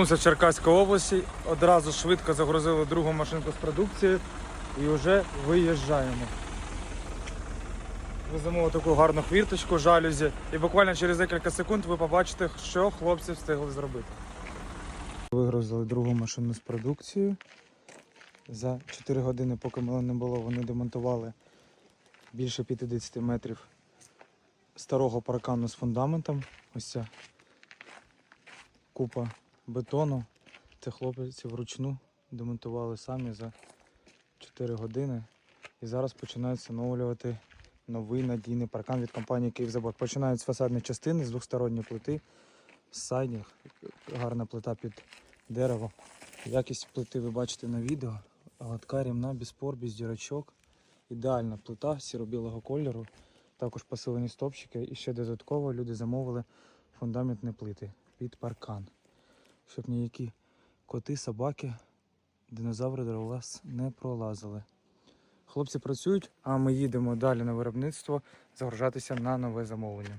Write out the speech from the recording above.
З Черкаської області одразу швидко загрузили другу машинку з продукцією і вже виїжджаємо. Веземо таку гарну хвірточку, жалюзі, і буквально через декілька секунд ви побачите, що хлопці встигли зробити. Вигрузили другу машину з продукцією. За 4 години, поки мене не було, вони демонтували більше 50 метрів старого паркану з фундаментом. Ось ця купа бетону. Це хлопці вручну демонтували самі за 4 години. І зараз починають встановлювати новий надійний паркан від компанії Київзавод. Починають з фасадної частини, з двосторонньої плити, з сайдінг, гарна плита під дерево. Якість плити ви бачите на відео. Гладка рівна, без пор, без дірочок. Ідеальна плита сіро-білого кольору. Також посилені стопчики. І ще додатково люди замовили фундаментні плити під паркан. Щоб ніякі коти, собаки, динозаври вас не пролазили. Хлопці працюють, а ми їдемо далі на виробництво загружатися на нове замовлення.